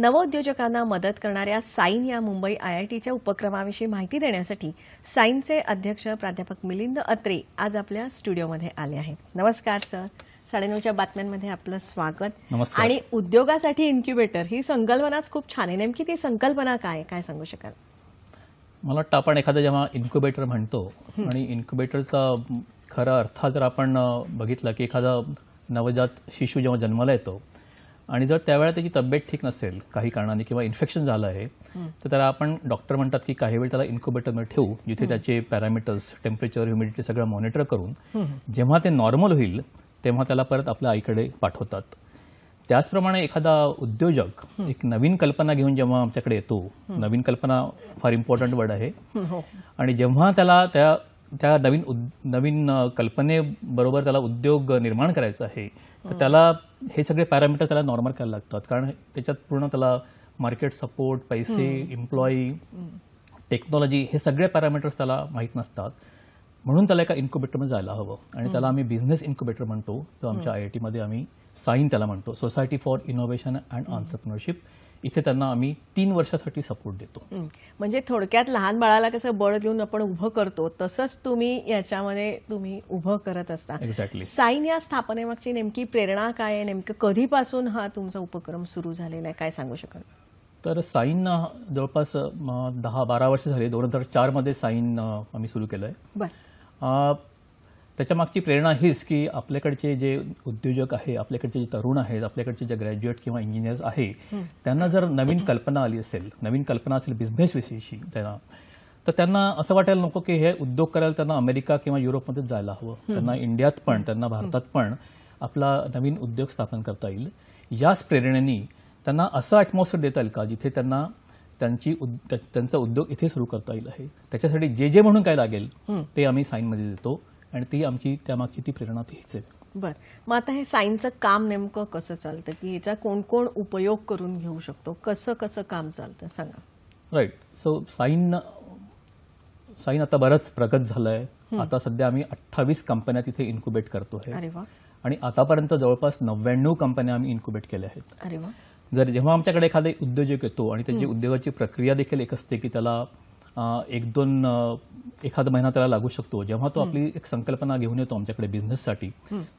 नवोद्योजकांना मदत करणाऱ्या साईन या मुंबई आय आय टीच्या उपक्रमाविषयी माहिती देण्यासाठी साईनचे अध्यक्ष प्राध्यापक मिलिंद अत्रे आज आपल्या स्टुडिओमध्ये आले आहेत. नमस्कार सर. साडेनऊच्या बातम्यांमध्ये आपलं स्वागत. आणि उद्योगासाठी इन्क्युबेटर ही संकल्पनाच खूप छान आहे. नेमकी ती संकल्पना काय? काय सांगू शकाल? मला वाटतं आपण एखादा जेव्हा इन्क्युबेटर म्हणतो आणि इन्क्युबेटरचा खरा अर्थ जर आपण बघितला की एखादा नवजात शिशू जेव्हा जन्माला येतो आणि जर त्यावेळेला त्याची तब्येत ठीक नसेल काही कारणाने किंवा इन्फेक्शन झालं आहे तर त्याला आपण डॉक्टर म्हणतात की काही वेळ त्याला इन्क्युबेटरमध्ये ठेवू जिथे त्याचे पॅरामीटर्स टेम्परेचर ह्युमिडिटी सगळं मॉनिटर करून जेव्हा ते नॉर्मल होईल तेव्हा त्याला परत आपल्या आईकडे पाठवतात. त्याचप्रमाणे एखादा उद्योजक एक नवीन कल्पना घेऊन जेव्हा आमच्याकडे येतो नवीन कल्पना फार इम्पॉर्टंट वर्ड आहे. हो. आणि जेव्हा त्याला त्या त्या नवीन नवीन कल्पनेबरोबर त्याला उद्योग निर्माण करायचा आहे तर त्याला हे सगळे पॅरामीटर त्याला नॉर्मल करायला लागतात. कारण त्याच्यात पूर्ण त्याला मार्केट सपोर्ट पैसे एम्प्लॉई टेक्नॉलॉजी हे सगळे पॅरामीटर्स त्याला माहीत नसतात. म्हणून त्याला एका इन्क्युबेटरमध्ये जायला हवं. आणि त्याला आम्ही बिझनेस इन्क्युबेटर म्हणतो जो आमच्या आय आय टीमध्ये आम्ही साईन त्याला म्हणतो. Society for innovation and entrepreneurship इथे त्यांना आम्ही तीन वर्षासाठी सपोर्ट देतो. म्हणजे थोडक्यात लहान बाळाला कसं बळ देऊन आपण उभं करतो तसंच तुम्ही याच्यामध्ये तुम्ही उभं करत असता. एक्झॅक्टली साईन या स्थापनेमागची नेमकी प्रेरणा काय आहे? नेमकं कधीपासून हा तुमचा उपक्रम सुरू झालेला आहे? काय सांगू शकाल? तर साईन जवळपास दहा बारा वर्ष झाली. दोन हजार चारमध्ये साईन आम्ही सुरू केलं आहे बर त्याच्या मागची प्रेरणा हीच की आपल्याकडचे जे उद्योजक आहे आपल्याकडचे जे तरुण आहेत आपल्याकडचे जे ग्रॅज्युएट किंवा इंजिनियर्स आहे त्यांना जर नवीन कल्पना आली असेल नवीन कल्पना असेल बिझनेसविषयीची त्यांना तर त्यांना असं वाटायला नको की हे उद्योग करायला त्यांना अमेरिका किंवा युरोपमध्येच जायला हवं. त्यांना इंडियात पण त्यांना भारतात पण आपला नवीन उद्योग स्थापन करता येईल. याच प्रेरणेने त्यांना असं ॲटमॉस्फिअर देता येईल का जिथे त्यांना त्यांची त्यांचा उद्योग इथे सुरू करता येईल आहे. त्याच्यासाठी जे जे म्हणून काय लागेल ते आम्ही साईनमध्ये देतो. आणि ती आमची त्यामागची ती प्रेरणा तीच आहे. बर. मग आता हे साईनचं काम नेमकं कसं चालतं? की याचा कोण कोण उपयोग करून घेऊ शकतो? कसं कसं काम चालतं? सांगा. राईट सो साईन साईन आता बरंच प्रगत झालं आहे आता सध्या आम्ही अठ्ठावीस कंपन्या तिथे इन्क्युबेट करतो आहे आणि आतापर्यंत जवळपास नव्याण्णव कंपन्या आम्ही इन्क्युबेट केल्या आहेत. जर जेव्हा आमच्याकडे एखादा उद्योजक येतो आणि त्याची उद्योगाची प्रक्रिया देखील एक असते की त्याला एक दोन एखादा महिना त्याला लागू शकतो. जेव्हा तो आपली एक संकल्पना घेऊन येतो आमच्याकडे बिझनेससाठी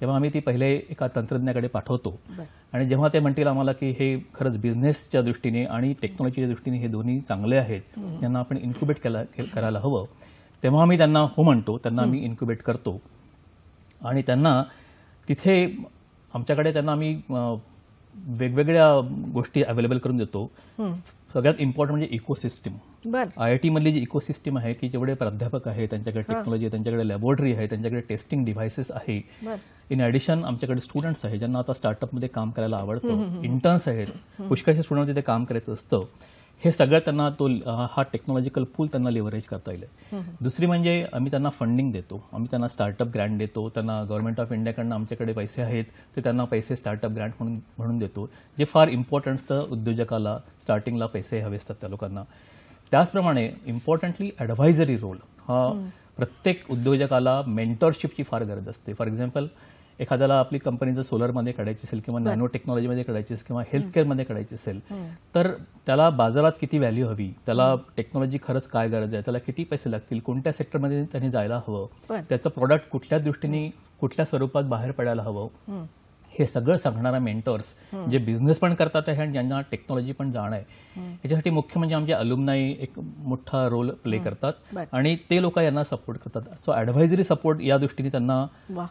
तेव्हा आम्ही ती पहिले एका तंत्रज्ञाकडे पाठवतो. आणि जेव्हा ते म्हणतील आम्हाला की हे खरंच बिझनेसच्या दृष्टीने आणि टेक्नॉलॉजीच्या दृष्टीने हे दोन्ही चांगले आहेत यांना आपण इन्क्युबेट करायला हवं. तेव्हा आम्ही त्यांना हो म्हणतो त्यांना आम्ही इन्क्युबेट करतो. आणि त्यांना तिथे आमच्याकडे त्यांना आम्ही वेगवेगळ्या गोष्टी अवेलेबल करून देतो. सगळ्यात इम्पॉर्टंट म्हणजे इकोसिस्टम आय आय टीमधली जी इकोसिस्टम आहे की जेवढे प्राध्यापक आहे त्यांच्याकडे टेक्नॉलॉजी आहे त्यांच्याकडे लॅबोरेटरी आहे त्यांच्याकडे टेस्टिंग डिव्हायसेस आहे. इन ॲडिशन आमच्याकडे स्टुडंट्स आहे ज्यांना आता स्टार्टअपमध्ये काम करायला आवडतं. इंटर्न्स आहेत. पुष्कळशे स्टुडंट तिथे काम करायचं असतं. हे सगळं त्यांना तो हा टेक्नॉलॉजिकल पूल त्यांना लिव्हरेज करता येईल. दुसरी म्हणजे आम्ही त्यांना फंडिंग देतो. आम्ही त्यांना स्टार्टअप ग्रँट देतो. त्यांना गव्हर्नमेंट ऑफ इंडियाकडनं आमच्याकडे पैसे आहेत ते त्यांना पैसे स्टार्टअप ग्रँट म्हणून म्हणून देतो. जे फार इम्पॉर्टंट असतं उद्योजकाला स्टार्टिंगला पैसे हवे असतात त्या लोकांना. त्याचप्रमाणे इम्पॉर्टंटली ॲडव्हायझरी रोल हा प्रत्येक उद्योजकाला मेंटरशिपची फार गरज असते. फॉर एक्झाम्पल एखाद्याला आपली कंपनी जर सोलरमध्ये काढायची असेल किंवा नॅनो टेक्नॉलॉजीमध्ये काढायची असेल किंवा हेल्थ केअरमध्ये काढायची असेल तर त्याला बाजारात किती व्हॅल्यू हवी? त्याला टेक्नॉलॉजी खरंच काय गरज आहे? त्याला किती पैसे लागतील? कोणत्या सेक्टरमध्ये त्यांनी जायला हवं. त्याचं प्रोडक्ट कुठल्या दृष्टीने कुठल्या स्वरूपात बाहेर पडायला हवं? हे सगळं सांगणारा मेंटर्स जे बिझनेस पण करतात आहे आणि ज्यांना टेक्नॉलॉजी पण जाण आहे. याच्यासाठी मुख्य म्हणजे आमचे अलुमनाई एक मोठा रोल प्ले करतात. आणि ते लोक यांना सपोर्ट करतात. सो ॲडव्हायझरी सपोर्ट या दृष्टीने त्यांना.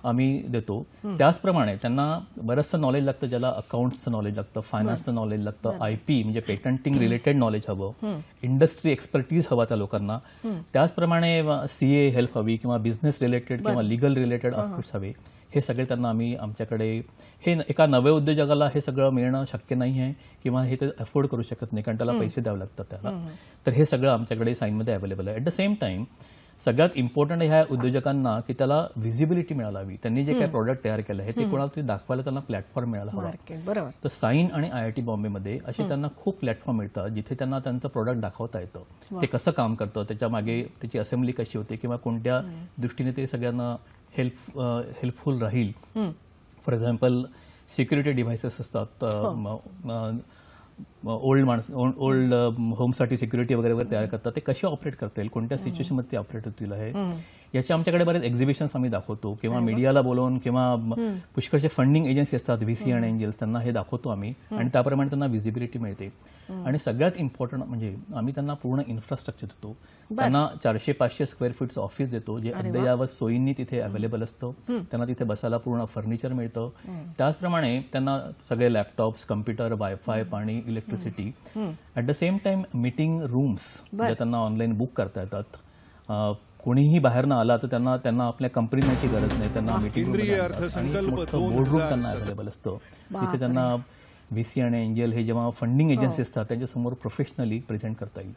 आम्ही देतो. त्याचप्रमाणे त्यांना बरंचसं नॉलेज लागतं ज्याला अकाउंट्सचं नॉलेज लागतं फायनान्सचं नॉलेज लागतं आय पी म्हणजे पेटंटिंग रिलेटेड नॉलेज हवं इंडस्ट्री एक्सपर्टीज हवा त्या लोकांना. त्याचप्रमाणे सी ए हेल्प हवी किंवा बिझनेस रिलेटेड किंवा लिगल रिलेटेड आस्पेक्ट्स हवे. हे सगळे त्यांना आम्ही आमच्याकडे हे एका नव्या उद्योजकाला हे सगळं मिळणं शक्य नाही आहे किंवा हे ते अफोर्ड करू शकत नाही कारण त्याला पैसे द्यावे लागतात त्याला. तर हे सगळं आमच्याकडे साईनमध्ये अवेलेबल आहे. ॲट द सेम टाइम सगळ्यात इम्पॉर्टंट ह्या उद्योजकांना की त्याला व्हिजिबिलिटी मिळायला हवी त्यांनी जे काही प्रोडक्ट तयार केलं आहे ते कोणाला तरी दाखवायला त्यांना प्लॅटफॉर्म मिळायला हवा. तर साईन आणि आय आय टी बॉम्बेमध्ये असे त्यांना खूप प्लॅटफॉर्म मिळतात जिथे त्यांना त्यांचं प्रोडक्ट दाखवता येतं. ते कसं काम करतं त्याच्यामागे त्याची असेंब्ली कशी होते किंवा कोणत्या दृष्टीने ते सगळ्यांना हेल्प हेल्पफुल राहील. फॉर एक्झाम्पल सिक्युरिटी डिव्हायसेस असतात. ओल्ड माणस ओल्ड होमसाठी सिक्युरिटी वगैरे वगैरे तयार करतात. ते कसे ऑपरेट करता येईल? कोणत्या सिच्युएशनमध्ये ते ऑपरेट होतील आहे? याचे आमच्याकडे बरेच एक्झिबिशन्स आम्ही दाखवतो. किंवा मीडियाला बोलवून किंवा पुष्कळचे फंडिंग एजन्सी असतात व्हीसी आणि एंजल्स त्यांना हे दाखवतो आम्ही. आणि त्याप्रमाणे त्यांना व्हिजिबिलिटी मिळते. आणि सगळ्यात इम्पॉर्टंट म्हणजे आम्ही त्यांना पूर्ण इन्फ्रास्ट्रक्चर देतो. त्यांना चारशे पाचशे स्क्वेअर फीटचं ऑफिस देतो जे अद्ययावत सोयींनी तिथे अवेलेबल असतं. त्यांना तिथे बसायला पूर्ण फर्निचर मिळतं. त्याचप्रमाणे त्यांना सगळे लॅपटॉप्स कम्प्युटर वायफाय पाणी electricity at the same time meeting rooms जे त्यांना ऑनलाईन बुक करता येतात. कोणीही बाहेर न आला तर त्यांना त्यांना आपल्या कंपनीत न्यायची गरज नाही. त्यांना मीटिंग बोर्डरूम त्यांना 2060 अवेलेबल असतं. तिथे त्यांना व्हीसी आणि एंजल हे जेव्हा फंडिंग एजन्सी असतात त्यांच्यासमोर प्रोफेशनली प्रेझेंट करता येईल.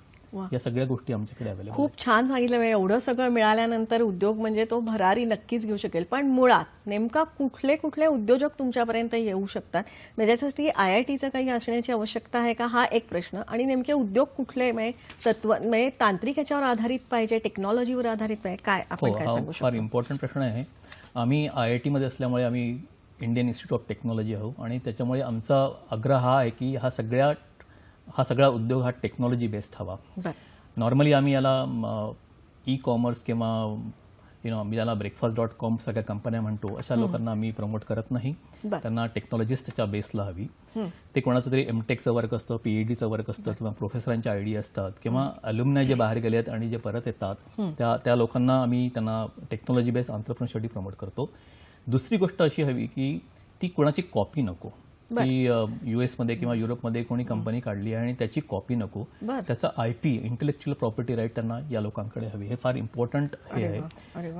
या सगळ्या गोष्टी आमच्याकडे अवेलेबल खूप छान सांगितलं म्हणजे एवढं सगळं मिळाल्यानंतर उद्योग म्हणजे तो भरारी नक्कीच घेऊ शकेल. पण मुळात नेमका कुठले कुठले उद्योजक तुमच्यापर्यंत येऊ शकतात? म्हणजे त्याच्यासाठी आय आय टीचं काही असण्याची आवश्यकता आहे का? हा एक प्रश्न. आणि नेमके उद्योग कुठले म्हणजे तत्व म्हणजे तांत्रिक याच्यावर आधारित पाहिजे टेक्नॉलॉजीवर आधारित पाहिजे? काय आपण हो काय सांगू फार इम्पॉर्टंट प्रश्न आहे. आम्ही आय आय टीमध्ये असल्यामुळे आम्ही इंडियन इन्स्टिट्यूट ऑफ टेक्नॉलॉजी आहोत. आणि त्याच्यामुळे आमचा आग्रह हा आहे की हा सगळ्या हा सगळा उद्योग हा टेक्नॉलॉजी बेस्ड हवा. नॉर्मली आम्ही याला ई कॉमर्स किंवा यु नो आम्ही याला ब्रेकफास्ट डॉट कॉम सगळ्या कंपन्या म्हणतो अशा लोकांना आम्ही प्रमोट करत नाही. त्यांना टेक्नॉलॉजिस्टच्या बेसला हवी. ते कोणाचं तरी एमटेकचं वर्क असतं पीएडीचं वर्क असतं किंवा प्रोफेसरांच्या आयडी असतात किंवा अल्युमनाय जे बाहेर गेले आहेत आणि जे परत येतात त्या त्या लोकांना आम्ही त्यांना टेक्नॉलॉजी बेस्ड आंतरप्रनरसाठी प्रमोट करतो. दुसरी गोष्ट अशी हवी की ती कोणाची कॉपी नको. की युएसमध्ये किंवा युरोपमध्ये कोणी कंपनी काढली आहे आणि त्याची कॉपी नको. त्याचा I P intellectual property right त्यांना या लोकांकडे हवी. हे फार इम्पॉर्टंट हे आहे.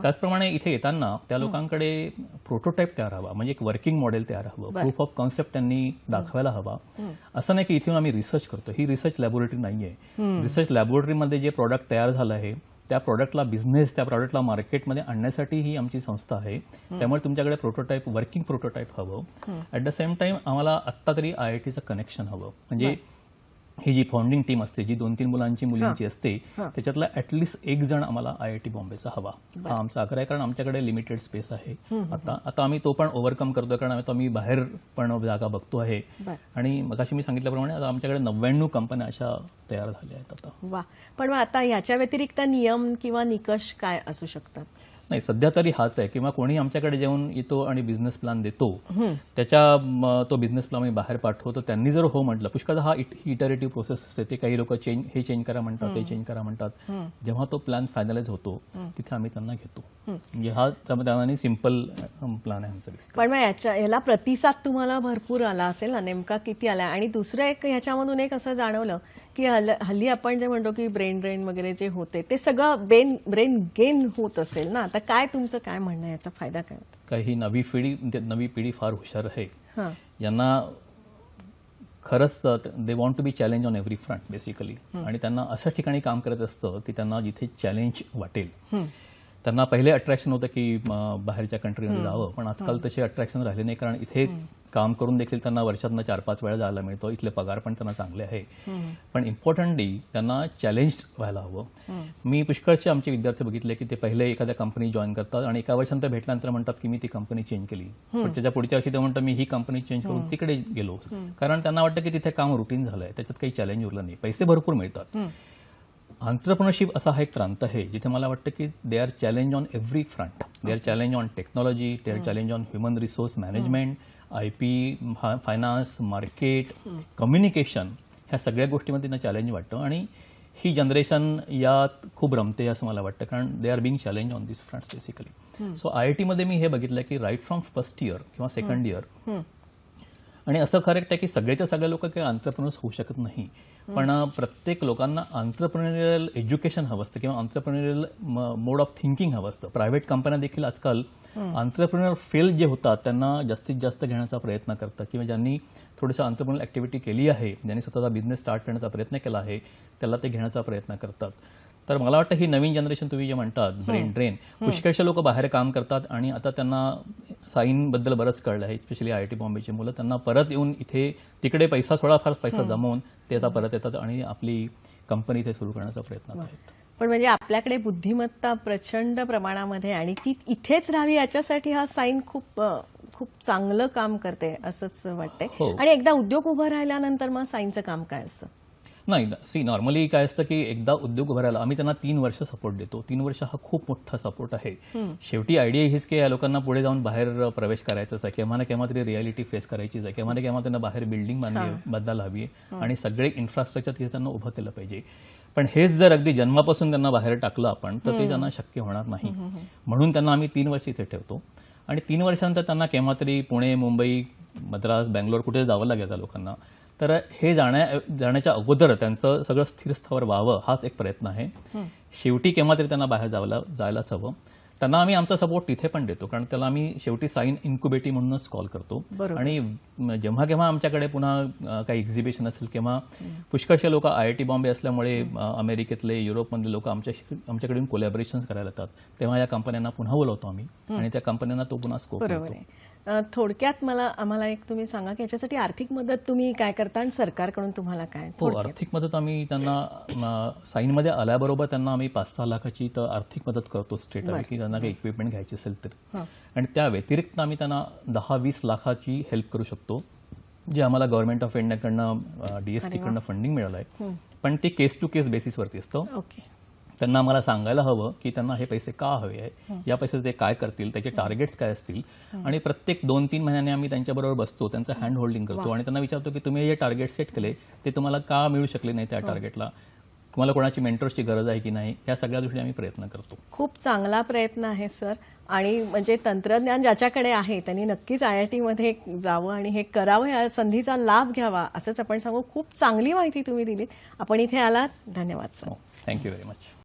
त्याचप्रमाणे इथे येताना त्या लोकांकडे प्रोटोटाईप तयार हवा म्हणजे एक वर्किंग मॉडेल तयार हवं. प्रूफ ऑफ कॉन्सेप्ट त्यांनी दाखवायला हवा. असं नाही की इथे आम्ही रिसर्च करतो. ही रिसर्च लॅबोरेटरी नाहीये. रिसर्च लॅबोरेटरीमध्ये जे प्रॉडक्ट तयार झालं आहे त्या प्रॉडक्टला बिझनेस त्या प्रॉडक्टला मार्केटमध्ये आणण्यासाठी ही आमची संस्था आहे. त्यामुळे तुमच्याकडे प्रोटोटाईप वर्किंग प्रोटोटाईप हवं. ऍट द सेम टाइम आम्हाला आत्ता तरी आय आय टीचं कनेक्शन हवं. म्हणजे ही जी फाउंडिंग टीम असते जी दोन तीन मुलांची मुलींची असते त्याच्यातला ऍटलिस्ट एक जण आम्हाला आय आय टी बॉम्बेचा हवा. हा आमचा आग्रह आहे कारण आमच्याकडे लिमिटेड स्पेस आहे. आता आता आम्ही तो पण ओव्हरकम करतोय कारण आता आम्ही बाहेर पण जागा बघतो आहे. आणि मगाशी मी सांगितल्याप्रमाणे आता आमच्याकडे नव्याण्णव कंपन्या अशा तयार झाल्या आहेत आता. वा. पण आता याच्या व्यतिरिक्त नियम किंवा निकष काय असू शकतात? नाही सध्या तरी हाच आहे. किंवा कोणी आमच्याकडे जेवून येतो आणि बिझनेस प्लॅन देतो त्याच्या म, तो बिझनेस प्लॅन आम्ही बाहेर पाठवतो. त्यांनी जर हो म्हटलं पुष्कळ हा इटरेटिव्ह प्रोसेस असते. ते काही लोक चेंज हे चेंज करा म्हणतात ते चेंज करा म्हणतात. जेव्हा तो प्लॅन फायनलाइज होतो तिथे आम्ही त्यांना घेतो. म्हणजे हा त्यामध्ये सिंपल प्लॅन आहे आमचा. पण मग याच्या याला प्रतिसाद तुम्हाला भरपूर आला असेल ना? नेमका किती आला आणि दुसरं एक ह्याच्यामधून एक असं जाणवलं की हल्ल- हल्ली आपण जे म्हणतो की ब्रेन ड्रेन वगैरे जे होते ते सगळं ब्रेन ब्रेन गेन होत असेल ना आता काय तुमचं काय म्हणणं याचा फायदा काय काही ही नवी पिढी नवी पिढी फार हुशार आहे. यांना खरंच they want to be challenge on every front basically आणि त्यांना अशा ठिकाणी काम करायचं असतं की त्यांना जिथे चॅलेंज वाटेल. त्यांना पहिले अट्रॅक्शन होतं की बाहेरच्या कंट्रीमध्ये जावं पण आजकाल तसे अट्रॅक्शन राहिले नाही कारण इथे काम करून देखील त्यांना वर्षातनं चार पाच वेळा जायला मिळतो. इथले पगार पण त्यांना चांगले आहे. पण इम्पॉर्टंटली त्यांना चॅलेंज व्हायला हवं. मी पुष्कळचे आमचे विद्यार्थी बघितले की ते पहिले एखाद्या कंपनी जॉईन करतात आणि एका वर्षानंतर भेटल्यानंतर म्हणतात की मी ती कंपनी चेंज केली. पण त्याच्या पुढच्या वर्षी ते म्हणतात मी ही कंपनी चेंज करून तिकडे गेलो. कारण त्यांना वाटतं की तिथे काम रुटीन झालंय. त्याच्यात काही चॅलेंज उरलं नाही. पैसे भरपूर मिळतात. आंतरप्रनरशिप असा हा एक प्रांत आहे जिथे मला वाटतं की they are challenge on every front they are challenge on technology they are challenge on human resource management I P finance market communication ह्या सगळ्या गोष्टीमध्ये त्यांना चॅलेंज वाटतं. आणि ही जनरेशन यात खूप रमते असं मला वाटतं कारण they are being challenge on this front basically so I I टीमध्ये मी हे बघितलं की राईट फ्रॉम फर्स्ट इयर किंवा सेकंड इयर आणि असं करेक्ट आहे की सगळेच्या सगळे लोक काही आंतरप्रनर्स होऊ शकत नाही. पण प्रत्येक लोकांना आंतरप्रनरियल एज्युकेशन हवं असतं किंवा आंतरप्रनरियल मोड ऑफ थिंकिंग हवं असतं. प्रायव्हेट कंपन्या देखील आजकाल आंतरप्रनर फेल जे होतात त्यांना जास्तीत जास्त घेण्याचा प्रयत्न करतात. किंवा ज्यांनी थोडंसं आंतरप्रनर ऍक्टिव्हिटी केली आहे ज्यांनी स्वतःचा बिझनेस स्टार्ट करण्याचा प्रयत्न केला आहे त्याला ते घेण्याचा प्रयत्न करतात. तर मला वाटतं ही नवीन जनरेशन तुम्ही जे म्हणतात ब्रेन ड्रेन पुष्कळशे लोक बाहेर काम करतात आणि आता त्यांना साईन बद्दल बरंच कळलं आहे स्पेशली आय आय टी बॉम्बेची मुलं. त्यांना परत येऊन इथे तिकडे पैसा थोडाफार पैसा जमवून ते आता परत येतात आणि आपली कंपनी इथे सुरू करण्याचा प्रयत्न आहेत पण म्हणजे आपल्याकडे बुद्धिमत्ता प्रचंड प्रमाणामध्ये आणि ती इथेच राहावी याच्यासाठी हा साईन खूप खूप चांगलं काम करते असंच वाटतंय. हो. आणि एकदा उद्योग उभं राहिल्यानंतर मग साईनचं काम काय असतं नाही. सी नॉर्मली काय असतं की एकदा उद्योग उभारायला आम्ही त्यांना तीन वर्ष सपोर्ट देतो. तीन वर्ष हा खूप मोठा सपोर्ट आहे. शेवटी आयडिया हीच की या लोकांना पुढे जाऊन बाहेर प्रवेश करायचाच आहे. केव्हा ना केव्हा तरी रियालिटी फेस करायचीच आहे. केव्हा ना केव्हा त्यांना बाहेर बिल्डिंग बांधली बदलायला हवी आहे. आणि सगळे इन्फ्रास्ट्रक्चर तिथे त्यांना उभं केलं पाहिजे. पण हेच जर अगदी जन्मापासून त्यांना बाहेर टाकलं आपण तर ते त्यांना शक्य होणार नाही. म्हणून त्यांना आम्ही तीन वर्ष इथे ठेवतो. आणि तीन वर्षानंतर त्यांना केव्हा तरी पुणे मुंबई मद्रास बँगलोर कुठे जावं लागेल त्या लोकांना. तर हे जाण्या जाण्याच्या अगोदर त्यांचं सगळं स्थिर स्थावर व्हावं हाच एक प्रयत्न आहे. शेवटी केव्हा तरी त्यांना बाहेर जावला जायलाच हवं. त्यांना आम्ही आमचा सपोर्ट तिथे पण देतो कारण त्याला आम्ही शेवटी साईन इन्क्युबेटी म्हणूनच कॉल करतो. आणि जेव्हा केव्हा आमच्याकडे पुन्हा काही एक्झिबिशन असेल किंवा पुष्कळशे लोक आय आय टी बॉम्बे असल्यामुळे अमेरिकेतले युरोपमधले लोक आमच्या आमच्याकडून कोलॅबरेशन करायला येतात. तेव्हा या कंपन्यांना पुन्हा बोलवतो आम्ही. आणि त्या कंपन्यांना तो पुन्हा स्कोप थोडक्यात मला आम्हाला एक तुम्ही सांगा की याच्यासाठी आर्थिक मदत तुम्ही काय करता आणि सरकारकडून तुम्हाला काय? हो आर्थिक मदत आम्ही त्यांना साईनमध्ये आल्याबरोबर त्यांना आम्ही पाच सहा लाखाची तर आर्थिक मदत करतो स्टेट की त्यांना काही इक्विपमेंट घ्यायची असेल तर. आणि त्या व्यतिरिक्त आम्ही त्यांना दहा वीस लाखाची हेल्प करू शकतो जे आम्हाला गव्हर्नमेंट ऑफ इंडियाकडनं डीएसटी कडनं फंडिंग मिळालं आहे पण ते केस टू केस बेसिसवरती असतं. ओके त्यांना आम्हाला सांगायला हवं की त्यांना हे पैसे का हवे आहे या पैसे ते काय करतील त्याचे टार्गेट्स काय असतील? आणि प्रत्येक दोन तीन महिन्याने आम्ही त्यांच्याबरोबर बसतो त्यांचं हँड होल्डिंग करतो आणि त्यांना विचारतो की तुम्ही हे टार्गेट सेट केले ते तुम्हाला का मिळू शकले नाही त्या टार्गेटला तुम्हाला कोणाची मेंटर्सची गरज आहे की नाही? या सगळ्या गोष्टी आम्ही प्रयत्न करतो. खूप चांगला प्रयत्न आहे सर. आणि म्हणजे तंत्रज्ञान ज्याच्याकडे आहे त्यांनी नक्कीच आय आय टीमध्ये जावं आणि हे करावं या संधीचा लाभ घ्यावा असंच आपण सांगू. खूप चांगली माहिती तुम्ही दिलीत. आपण इथे आलात. धन्यवाद सर. Thank you very much